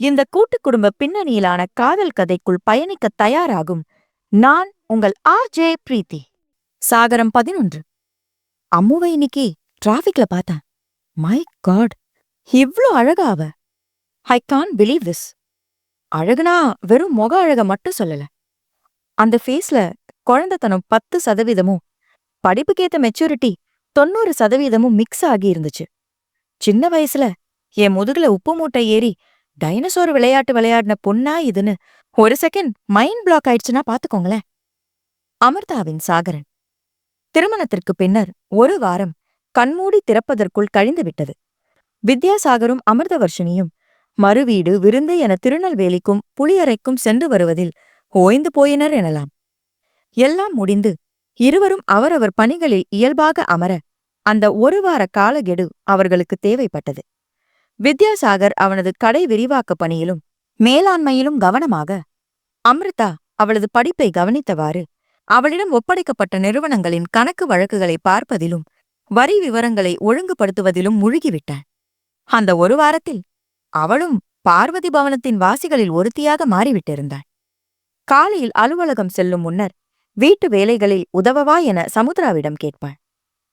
இந்த கூட்டு குடும்ப பின்னணியிலான காதல் கதைக்குள் பயணிக்க தயாராகும். நான் உங்கள் ஆர் ஜே பிரீத்தி. சாகரம் பதினொன்று. அம்முவை இன்னைக்கு டிராஃபிக்ல பார்த்தேன். மை காட் இவ்ளோ அழகா அவ. I can't believe this. அழகுனா வெறும் முக அழக மட்டும் சொல்லல. அந்த ஃபேஸ்ல குழந்தைத்தனம் பத்து சதவீதமும் படிப்புக்கேத்த மெச்சூரிட்டி தொண்ணூறு சதவீதமும் மிக்ஸ் ஆகி இருந்துச்சு. சின்ன வயசுல என் முதுகுல உப்பு மூட்டை ஏறி டைனசோர் விளையாட்டு விளையாடின பொண்ணா இதுன்னு. ஒரு செகண்ட் மைண்ட் பிளாக் ஆயிடுச்சுன்னா பாத்துக்கோங்களேன். அமிர்தாவின் சாகரன். திருமணத்திற்கு பின்னர் ஒரு வாரம் கண்மூடி திறப்பதற்குள் கழிந்து விட்டது. வித்யாசாகரும் அமிர்தவர்ஷினியும் மறுவீடு விருந்து என திருநெல்வேலிக்கும் புளியறைக்கும் சென்று வருவதில் ஓய்ந்து போயினர் எனலாம். எல்லாம் முடிந்து இருவரும் அவரவர் பணிகளில் இயல்பாக அமர அந்த ஒரு வார காலகெடு அவர்களுக்கு தேவைப்பட்டது. வித்யாசாகர் அவனது கடை விரிவாக்க பணியிலும் மேலாண்மையிலும் கவனமாக. அம்ரிதா அவளது படிப்பை கவனித்தவாறு அவளிடம் ஒப்படைக்கப்பட்ட நிறுவனங்களின் கணக்கு வழக்குகளை பார்ப்பதிலும் வரி விவரங்களை ஒழுங்குபடுத்துவதிலும் முழுகிவிட்டான் அந்த ஒரு வாரத்தில் அவளும் பார்வதி பவனத்தின் வாசிகளில் ஒருத்தியாக மாறிவிட்டிருந்தாள். காலையில் அலுவலகம் செல்லும் முன்னர் வீட்டு வேலைகளில் உதவவா என சமுத்ராவிடம் கேட்பாள்.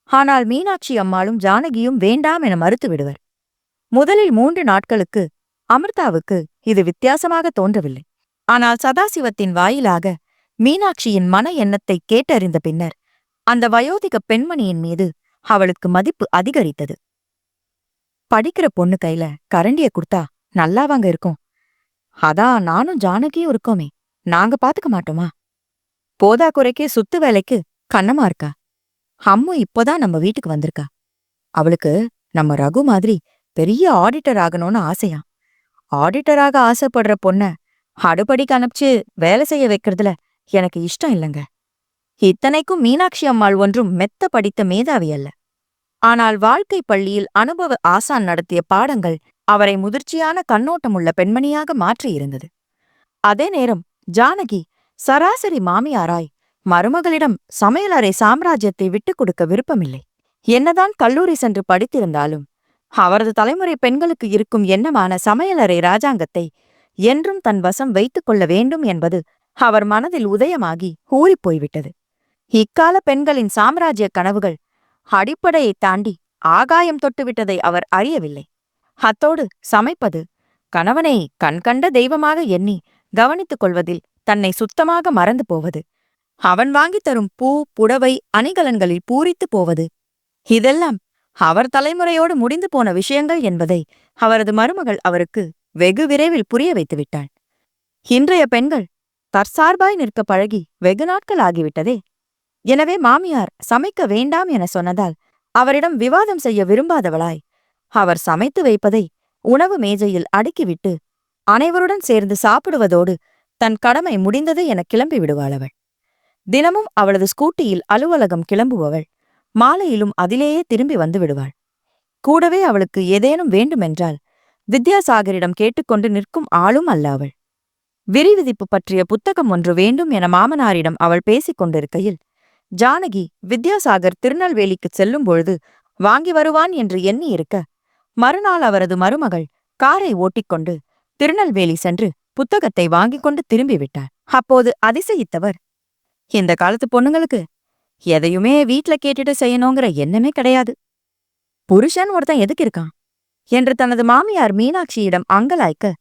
ஆனால் மீனாட்சி அம்மாளும் ஜானகியும் வேண்டாம் என மறுத்து விடுவர் முதலில் மூன்று நாட்களுக்கு அமிர்தாவுக்கு இது வித்தியாசமாக தோன்றவில்லை. ஆனால் சதாசிவத்தின் வாயிலாக மீனாட்சியின் மன எண்ணத்தை கேட்டறிந்த பின்னர் அந்த வயோதிக பெண்மணியின் மீது அவளுக்கு மதிப்பு அதிகரித்தது. படிக்கிற பொண்ணு கையில கரண்டிய குடுத்தா நல்லாவாங்க இருக்கும். அதான் நானும் ஜானகியும் இருக்கோமே. நாங்க பாத்துக்க மாட்டோமா? போதா குறைக்கே சுத்து வேலைக்கு கண்ணமா இருக்கா? அம்மு இப்போதான் நம்ம வீட்டுக்கு வந்திருக்கா. அவளுக்கு நம்ம ரகு மாதிரி பெரிய ஆடிட்டர் ஆகணும்னு ஆசையா ஆடிட்டராக ஆசைப்படுற பொண்ண அடுபடிக்கு அனுப்பிச்சு வேலை செய்ய வைக்கிறதுல எனக்கு இஷ்டம் இல்லைங்க. இத்தனைக்கும் மீனாட்சி அம்மாள் ஒன்றும் மெத்த படித்த மேதாவி அல்ல. ஆனால் வாழ்க்கை பள்ளியில் அனுபவ ஆசான் நடத்திய பாடங்கள் அவரை முதிர்ச்சியான கண்ணோட்டமுள்ள பெண்மணியாக மாற்றியிருந்தது அதே நேரம் ஜானகி சராசரி மாமியாராய் மருமகளிடம் சமையலறை சாம்ராஜ்யத்தை விட்டுக் கொடுக்க விருப்பமில்லை. என்னதான் கல்லூரி சென்று படித்திருந்தாலும் அவரது தலைமுறை பெண்களுக்கு இருக்கும் எண்ணமான சமையலறை ராஜாங்கத்தை என்றும் தன் வசம் வைத்துக் கொள்ள வேண்டும் என்பது அவர் மனதில் உதயமாகி ஊறிப் போய்விட்டது. இக்கால பெண்களின் சாம்ராஜ்ய கனவுகள் அடிப்படையைத் தாண்டி ஆகாயம் தொட்டுவிட்டதை அவர் அறியவில்லை. அத்தோடு சமைப்பது கணவனை கண்கண்ட தெய்வமாக எண்ணி கவனித்துக் கொள்வதில் தன்னை சுத்தமாக மறந்து போவது அவன் வாங்கித் தரும் பூ புடவை அணிகலன்களில் பூரித்துப் போவது இதெல்லாம் அவர் தலைமுறையோடு முடிந்து போன விஷயங்கள் என்பதை அவரது மருமகள் அவருக்கு வெகு விரைவில் புரிய வைத்து விட்டாள் இன்றைய பெண்கள் தற்சார்பாய் நிற்க பழகி வெகு நாட்கள் ஆகிவிட்டதே. எனவே மாமியார் சமைக்க வேண்டாம் என சொன்னதால் அவரிடம் விவாதம் செய்ய விரும்பாதவளாய் அவர் சமைத்து வைப்பதை உணவு மேஜையில் அடுக்கிவிட்டு அனைவருடன் சேர்ந்து சாப்பிடுவதோடு தன் கடமை முடிந்தது என கிளம்பி விடுவாள் அவள். தினமும் அவளது ஸ்கூட்டியில் அலுவலகம் கிளம்புபவள். மாலையிலும் அதிலேயே திரும்பி வந்து விடுவாள். கூடவே அவளுக்கு ஏதேனும் வேண்டுமென்றால் வித்யாசாகரிடம் கேட்டுக்கொண்டு நிற்கும் ஆளும் அல்ல அவள். விரிவிதிப்பு பற்றிய புத்தகம் ஒன்று வேண்டும் என மாமனாரிடம் அவள் பேசிக் கொண்டிருக்கையில் ஜானகி வித்யாசாகர் திருநெல்வேலிக்குச் செல்லும் பொழுது வாங்கி வருவான் என்று எண்ணி இருக்க மறுநாள் அவரது மருமகள் காரை ஓட்டிக்கொண்டு திருநெல்வேலி சென்று புத்தகத்தை வாங்கிக் கொண்டு திரும்பிவிட்டார் அப்போது அதிசயித்தவர் இந்த காலத்து பொண்ணுங்களுக்கு எதையுமே வீட்ல கேட்டுட்டு செய்யணுங்கிற எண்ணமே கிடையாது. புருஷன் ஒருத்தன் எதுக்கு இருக்கான்? என்று தனது மாமியார் மீனாட்சியிடம் அங்கலாய்க்க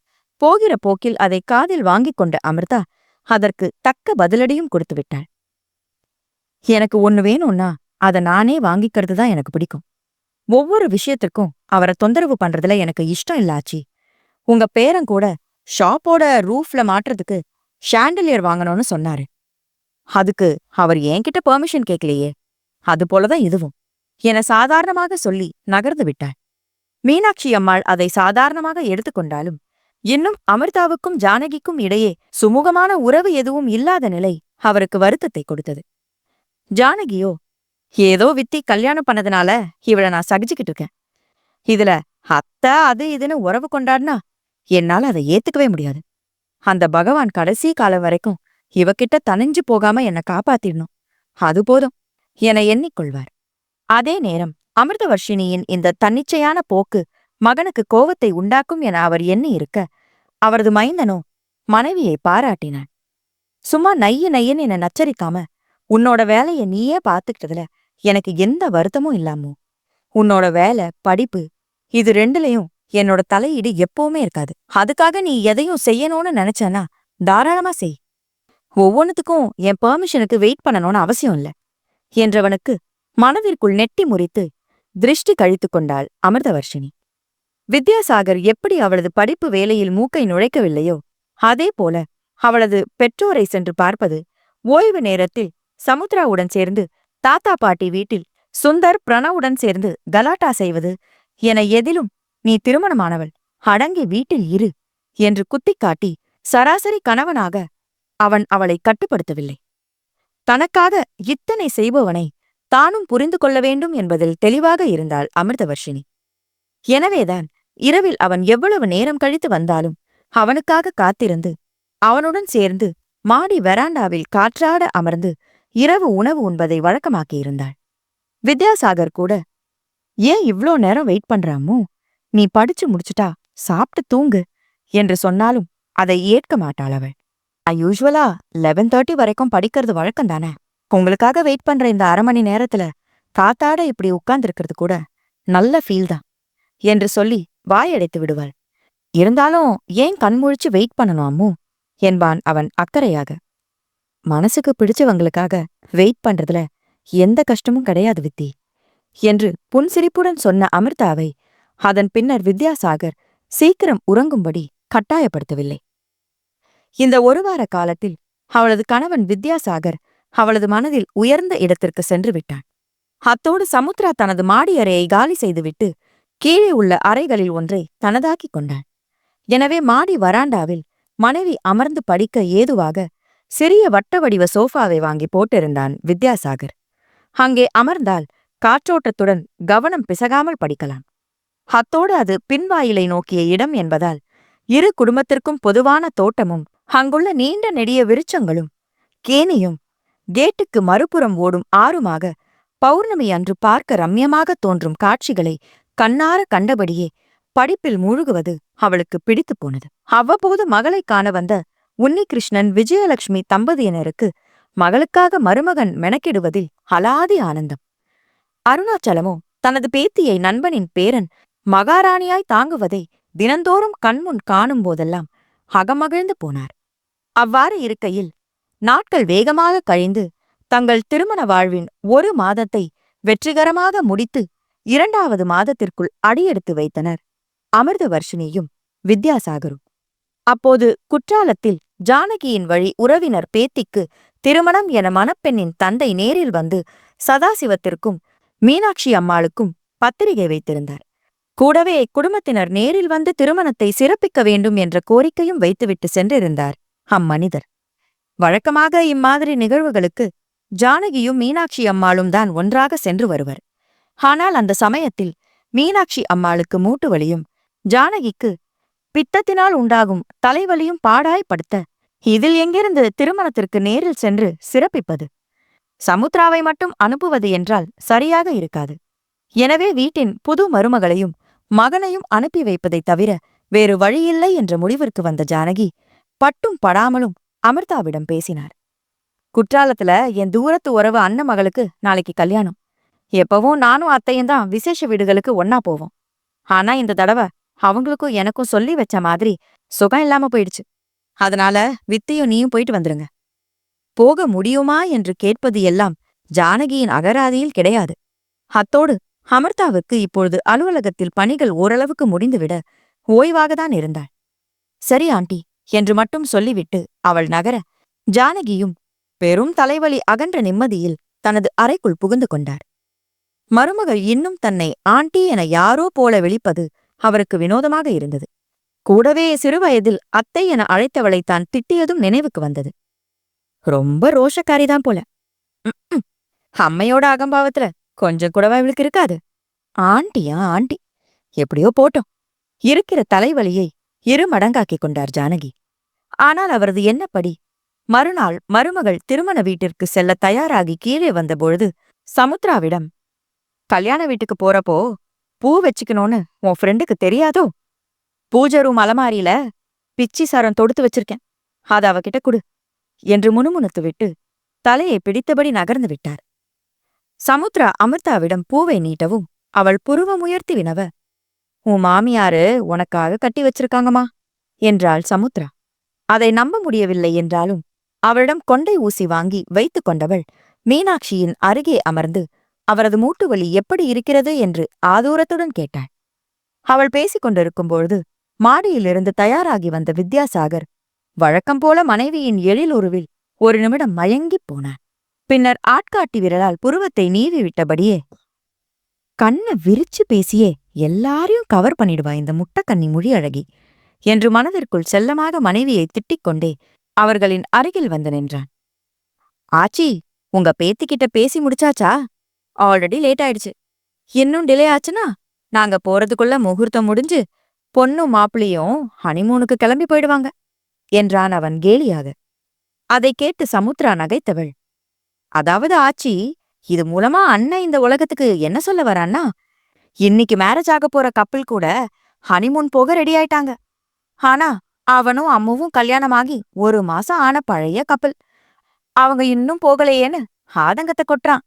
போகிற போக்கில் அதை காதில் வாங்கிக் கொண்ட அமிர்தா அதற்கு தக்க பதிலடியும் கொடுத்து விட்டாள். எனக்கு ஒண்ணு வேணும்னா அத நானே வாங்கிக்கிறது தான் எனக்கு பிடிக்கும். ஒவ்வொரு விஷயத்துக்கும் அவரை தொந்தரவு பண்றதுல எனக்கு இஷ்டம் இல்லாச்சி உங்க பேரன் கூட ஷாப்போட ரூஃப்ல மாட்டுறதுக்கு ஷாண்டலியர் வாங்கணும்னு சொன்னாரு. அதுக்கு அவர் என்கிட்ட பெர்மிஷன் கேட்கலையே அது போலதான் இதுவும். என சாதாரணமாக சொல்லி நகர்ந்து விட்டாள். மீனாட்சி அம்மாள் அதை சாதாரணமாக எடுத்துக்கொண்டாலும் இன்னும் அமிர்தாவுக்கும் ஜானகிக்கும் இடையே சுமூகமான உறவு எதுவும் இல்லாத நிலை அவருக்கு வருத்தத்தை கொடுத்தது. ஜானகியோ ஏதோ வித்தி கல்யாணம் பண்ணதுனால இவள நான் சகிச்சுக்கிட்டு இருக்கேன். இதுல அத்தை அது இதுன்னு உறவு கொண்டாடினா என்னால அதை ஏத்துக்கவே முடியாது. அந்த பகவான் கடைசி காலம் வரைக்கும் இவகிட்ட தனிஞ்சு போகாம என்னை காப்பாத்திடணும். அது போதும். என எண்ணிக்கொள்வார். அதே நேரம் அமிர்தவர்ஷினியின் இந்த தன்னிச்சையான போக்கு மகனுக்கு கோவத்தை உண்டாக்கும் என அவர் எண்ணி இருக்க அவரது மைந்தனோ மனைவியை பாராட்டினான் சும்மா நைய நையன்னு என்னை நச்சரிக்காம உன்னோட வேலையை நீயே பார்த்துக்கிட்டதுல எனக்கு எந்த வருத்தமும் இல்லாமோ? உன்னோட வேலை படிப்பு இது ரெண்டுலயும் என்னோட தலையீடு எப்பவுமே இருக்காது. அதுக்காக நீ எதையும் செய்யணும்னு நினைச்சனா தாராளமா செய். ஒவ்வொன்னுத்துக்கும் என் பெர்மிஷனுக்கு வெயிட் பண்ணணும்னு அவசியம் இல்ல என்றவனுக்கு மனதிற்குள் நெட்டி முறித்து திருஷ்டி கழித்துக் கொண்டாள் அமிர்தவர்ஷினி. வித்யாசாகர் எப்படி அவளது படிப்பு வேலையில் மூக்கை நுழைக்கவில்லையோ அதே போல அவளது பெற்றோரை சென்று பார்ப்பது ஓய்வு நேரத்தில் சமுத்ராவுடன் சேர்ந்து தாத்தா பாட்டி வீட்டில் சுந்தர் பிரணவுடன் சேர்ந்து கலாட்டா செய்வது என எதிலும் நீ திருமணமானவள் அடங்கி வீட்டில் இரு என்று குத்திக்காட்டி சராசரி கணவனாக அவன் அவளை கட்டுப்படுத்தவில்லை. தனக்காக இத்தனை செய்பவனை தானும் புரிந்து கொள்ள வேண்டும் என்பதில் தெளிவாக இருந்தாள் அமிர்தவர்ஷினி. எனவேதான் இரவில் அவன் எவ்வளவு நேரம் கழித்து வந்தாலும் அவனுக்காக காத்திருந்து அவனுடன் சேர்ந்து மாடி வெராண்டாவில் காற்றாட அமர்ந்து இரவு உணவு உண்பதை வழக்கமாக்கியிருந்தாள். வித்யாசாகர் கூட ஏன் இவ்ளோ நேரம் வெயிட் பண்றாமோ நீ படிச்சு முடிச்சுட்டா சாப்பிட்டு தூங்கு என்று சொன்னாலும் அதை ஏற்க மாட்டாள் அவள். நான் யூஸ்வலா லெவன் தேர்ட்டி வரைக்கும் படிக்கிறது வழக்கம் தானே உங்களுக்காக வெயிட் பண்ற இந்த அரை மணி நேரத்துல காத்தாட இப்படி உட்கார்ந்திருக்கிறது கூட நல்ல ஃபீல் தான். என்று சொல்லி வாயடைத்து விடுவாள். இருந்தாலும் ஏன் கண்முழிச்சு வெயிட் பண்ணணும் அம்மு? என்பான் அவன் அக்கறையாக. மனசுக்கு பிடிச்சவங்களுக்காக வெயிட் பண்றதுல எந்த கஷ்டமும் கிடையாது வித்தி என்று புன்சிரிப்புடன் சொன்ன அமிர்தாவை அதன் பின்னர் வித்யாசாகர் சீக்கிரம் உறங்கும்படி கட்டாயப்படுத்தவில்லை. இந்த ஒரு வார காலத்தில் அவளது கணவன் வித்யாசாகர் அவளது மனதில் உயர்ந்த இடத்திற்கு சென்று விட்டான். அத்தோடு சமுத்ரா தனது மாடி அறையை காலி செய்துவிட்டு கீழே உள்ள அறைகளில் ஒன்றை தனதாக்கிக் கொண்டான் எனவே மாடி வராண்டாவில் மனைவி அமர்ந்து படிக்க ஏதுவாக சிறிய வட்ட வடிவ சோஃபாவை வாங்கி போட்டிருந்தான் வித்யாசாகர். அங்கே அமர்ந்தால் காற்றோட்டத்துடன் கவனம் பிசகாமல் படிக்கலாம். அத்தோடு அது பின்வாயிலை நோக்கிய இடம் என்பதால் இரு குடும்பத்திற்கும் பொதுவான தோட்டமும் அங்குள்ள நீண்ட நெடிய விருச்சங்களும் கேணியும் கேட்டுக்கு மறுபுறம் ஓடும் ஆறுமாக பௌர்ணமி அன்று பார்க்க ரம்யமாக தோன்றும் காட்சிகளை கண்ணார கண்டபடியே படிப்பில் மூழ்குவது அவளுக்கு பிடித்துப் போனது. அவ்வப்போது மகளை காண வந்த உன்னிகிருஷ்ணன் விஜயலட்சுமி தம்பதியினருக்கு மகளுக்காக மருமகன் மெனக்கிடுவதில் அலாதி ஆனந்தம். அருணாச்சலமோ தனது பேத்தியை நண்பனின் பேரன் மகாராணியாய் தாங்குவதை தினந்தோறும் கண்முன் காணும் போதெல்லாம் அகமகிழ்ந்து போனார். அவ்வாறு இருக்கையில் நாட்கள் வேகமாக கழிந்து தங்கள் திருமண வாழ்வின் ஒரு மாதத்தை வெற்றிகரமாக முடித்து இரண்டாவது மாதத்திற்குள் அடியெடுத்து வைத்தனர். அமிர்தவர்ஷினியும் வித்யாசாகரும். அப்போது குற்றாலத்தில் ஜானகியின் வழி உறவினர் பேத்திக்கு திருமணம் என மணப்பெண்ணின் தந்தை நேரில் வந்து சதாசிவத்திற்கும் மீனாட்சி அம்மாளுக்கும் பத்திரிகை வைத்திருந்தார். கூடவே குடும்பத்தினர் நேரில் வந்து திருமணத்தை சிறப்பிக்க வேண்டும் என்ற கோரிக்கையும் வைத்துவிட்டு சென்றிருந்தார். அம்மனிதர். வழக்கமாக இம்மாதிரி நிகழ்வுகளுக்கு ஜானகியும் மீனாட்சி அம்மாளும் தான் ஒன்றாக சென்று வருவர். ஆனால் அந்த சமயத்தில் மீனாட்சி அம்மாளுக்கு மூட்டு வலியும் ஜானகிக்கு பித்தத்தினால் உண்டாகும் தலைவலியும் பாடாய் படுத்த இதில் எங்கிருந்து திருமணத்திற்கு நேரில் சென்று சிறப்பிப்பது? சமுத்ராவை மட்டும் அனுப்புவது என்றால் சரியாக இருக்காது. எனவே வீட்டின் புது மருமகளையும் மகனையும் அனுப்பி வைப்பதைத் தவிர வேறு வழியில்லை என்ற முடிவிற்கு வந்த ஜானகி பட்டும் படாமலும் அமிர்தாவிடம் பேசினார். குற்றாலத்துல என் தூரத்து உறவு அண்ணன் மகளுக்கு நாளைக்கு கல்யாணம். எப்பவும் நானும் அத்தையும் தான் விசேஷ வீடுகளுக்கு ஒன்னா போவோம். ஆனா இந்த தடவை அவங்களுக்கும் எனக்கும் சொல்லி வச்ச மாதிரி சுகம் இல்லாம போயிடுச்சு. அதனால வித்தையும் நீயும் போயிட்டு வந்துருங்க. போக முடியுமா என்று கேட்பது எல்லாம் ஜானகியின் அகராதியில் கிடையாது. அத்தோடு அமர்தாவுக்கு இப்பொழுது அலுவலகத்தில் பணிகள் ஓரளவுக்கு முடிந்துவிட ஓய்வாகத்தான் இருந்தாள். சரி ஆண்டி. என்று மட்டும் சொல்லிவிட்டு அவள் நகர ஜானகியும் பெரும் தலைவலி அகன்ற நிம்மதியில் தனது அறைக்குள் புகுந்து கொண்டார். மருமகள் இன்னும் தன்னை ஆண்டி என யாரோ போல விழிப்பது அவருக்கு வினோதமாக இருந்தது. கூடவே சிறுவயதில் அத்தை என அழைத்தவளை தான் திட்டியதும் நினைவுக்கு வந்தது. ரொம்ப ரோஷக்காரிதான் போல. அம்மையோட அகம்பாவத்துல கொஞ்சம் கூடவா இவளுக்கு இருக்காது. ஆண்டியா ஆண்டி. எப்படியோ போட்டோம். இருக்கிற தலைவலியை இரு மடங்காக்கிக் கொண்டார் ஜானகி. ஆனால் அவரது என்னப்படி மறுநாள் மருமகள் திருமண வீட்டிற்கு செல்ல தயாராகி கீழே வந்தபொழுது சமுத்ராவிடம் கல்யாண வீட்டுக்கு போறப்போ பூ வச்சுக்கணும்னு உன் ஃப்ரெண்டுக்கு தெரியாதோ? பூஜை ரூம் அலமாரியில பிச்சி சாரம் தொடுத்து வச்சிருக்கேன். அத அவகிட்ட குடு என்று முணுமுணுத்து விட்டு தலையை பிடித்தபடி நகர்ந்து விட்டார். சமுத்ரா அமிர்தாவிடம் பூவை நீட்டவும் அவள் புருவமுயர்த்தி வினவ உன் மாமியாரு உனக்காக கட்டி வச்சிருக்காங்கம்மா என்றாள் சமுத்ரா. அதை நம்ப முடியவில்லை என்றாலும் அவளிடம் கொண்டை ஊசி வாங்கி வைத்துக் கொண்டவள் மீனாட்சியின் அருகே அமர்ந்து அவரது மூட்டுவலி எப்படி இருக்கிறது? என்று ஆதூரத்துடன் கேட்டாள். அவள் பேசிக் கொண்டிருக்கும்பொழுது மாடியிலிருந்து தயாராகி வந்த வித்யாசாகர் வழக்கம் போல மனைவியின் எழிலுருவில் ஒரு நிமிடம் மயங்கிப் போனான் பின்னர் ஆட்காட்டி விரலால் புருவத்தை நீவி விட்டபடியே கண்ணை விரிச்சு பேசியே எல்லாரையும் கவர் பண்ணிடுவா இந்த முட்டக்கண்ணி மொழி அழகி. என்று மனதிற்குள் செல்லமாக மனைவியை திட்டிக் கொண்டே அவர்களின் அருகில் வந்து நின்றான். ஆச்சி உங்க பேத்திக்கிட்ட பேசி முடிச்சாச்சா? ஆல்ரெடி லேட் ஆயிடுச்சு. இன்னும் டிலே ஆச்சுன்னா நாங்க போறதுக்குள்ள முகூர்த்தம் முடிஞ்சு பொண்ணும் மாப்பிளையும் ஹனிமூனுக்கு கிளம்பி போயிடுவாங்க என்றான் அவன் கேலியாக. அதை கேட்டு சமுத்ரா நகைத்தவள். அதாவது ஆச்சி இது மூலமா அண்ணன் இந்த உலகத்துக்கு என்ன சொல்ல வரான்னா இன்னைக்கு மேரேஜ் ஆக போற கப்பல் கூட ஹனிமூன் போக ரெடி ஆயிட்டாங்க. ஆனா அவனும் அம்முவும் கல்யாணமாகி ஒரு மாசம் ஆன பழைய கப்பல். அவங்க இன்னும் போகலையேன்னு ஆதங்கத்தை கொட்டுறான்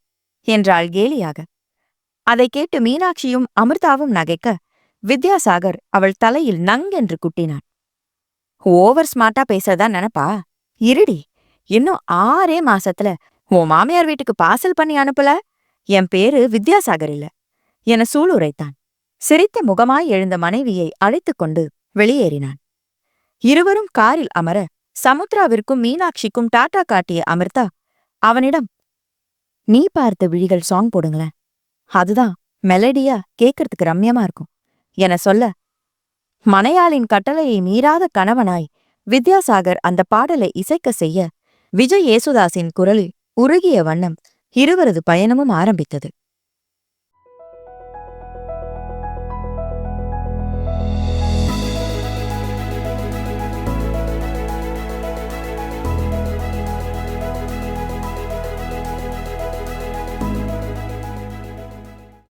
என்றாள் கேலியாக. அதை கேட்டு மீனாட்சியும் அமிர்தாவும் நகைக்க வித்யாசாகர் அவள் தலையில் நங்கென்று குட்டினான். ஓவர் ஸ்மார்ட்டா பேசறதா நினைப்பா? இருடி இன்னும் ஆறே மாசத்துல உன் மாமியார் வீட்டுக்கு பார்சல் பண்ணி அனுப்பல? என் பேரு வித்யாசாகர் இல்ல என சூளுரைத்தான். சிரித்த முகமாய் எழுந்த மனைவியை அழைத்துக் கொண்டு வெளியேறினான். இருவரும் காரில் அமர சமுத்ராவிற்கும் மீனாட்சிக்கும் டாட்டா காட்டிய அமிர்தா அவனிடம் நீ பார்த்த விழிகள் சாங் போடுங்களேன். அதுதான் மெலடியா கேட்கறதுக்கு ரம்யமா இருக்கும். என சொல்ல மனையாளின் கட்டளையை மீறாத கணவனாய் வித்யாசாகர் அந்த பாடலை இசைக்க செய்ய விஜய் யேசுதாஸின் குரலில் உருகிய வண்ணம் இருவரது பயணமும் ஆரம்பித்தது.